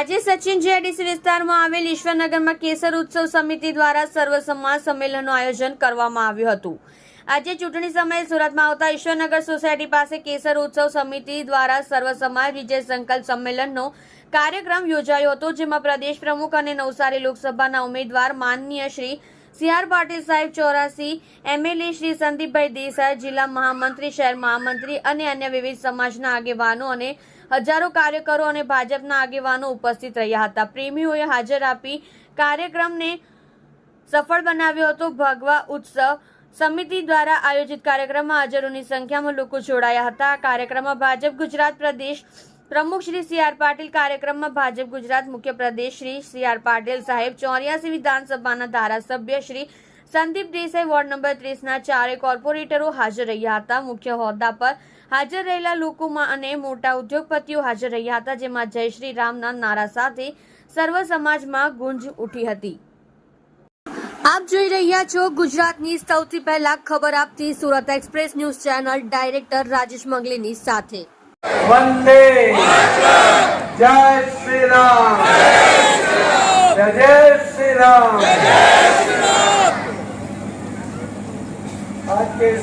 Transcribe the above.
આજે સચિન જેડીસી વિસ્તારમાં આવેલ ઈશ્વરનગરમાં કેસર ઉત્સવ સમિતિ દ્વારા સર્વ સમાજ સંમેલનનું આયોજન કરવામાં આવ્યું હતું. આજે ચૂંટણી સમયે સુરતમાં આવતા ઈશ્વરનગર સોસાયટી પાસે કેસર ઉત્સવ સમિતિ દ્વારા સર્વ સમાજ વિજય સંકલ્પ સંમેલનનો કાર્યક્રમ યોજાયો હતો, જેમાં પ્રદેશ પ્રમુખ અને નવસારી લોકસભાના ઉમેદવાર માનનીય શ્રી સી આર પાટીલ સાહેબ ચોરાસી એમએલએ શ્રી સંદીપભાઈ દેસાઈ, જિલ્લા મહામંત્રી, શહેર મહામંત્રી અને અન્ય વિવિધ સમાજના આગેવાનો અને હજારો કાર્યકરો અને ભાજપના આગેવાનો ઉપસ્થિત રહ્યા હતા. પ્રેમીઓએ હાજર આપી કાર્યક્રમને સફળ બનાવ્યો હતો. ભગવા ઉત્સવ સમિતિ દ્વારા આયોજિત કાર્યક્રમમાં હાજરોની સંખ્યામાં લોકો જોડાયા હતા. આ કાર્યક્રમમાં ભાજપ, ગુજરાત પ્રદેશ પ્રમુખ શ્રી સી આર પાટીલ કાર્યક્રમમાં ભાજપ ગુજરાત મુખ્ય પ્રદેશ શ્રી સી આર પાટીલ સાહેબ, ચોર્યાસી વિધાનસભાના ધારાસભ્ય શ્રી સંદીપ દેસાઈ, વોર્ડ નંબર ત્રીસના ચારે કોર્પોરેટરો હાજર રહ્યા હતા. મુખ્ય હોદ્દા પર હાજર રહેલા લોકોમાં અને મોટા ઉદ્યોગપતિઓ હાજર રહ્યા હતા, જેમાં જય શ્રી રામના નારા સાથે સર્વ સમાજમાં ગુંજ ઉઠી હતી. આપ જોઈ રહ્યા છો ગુજરાતની સૌથી પહેલા ખબર આપતી Surat express news channel director Rajesh મંગલીની સાથે. వందే జయ శ్రీరామ్ జయ శ్రీరామ్ आज के इस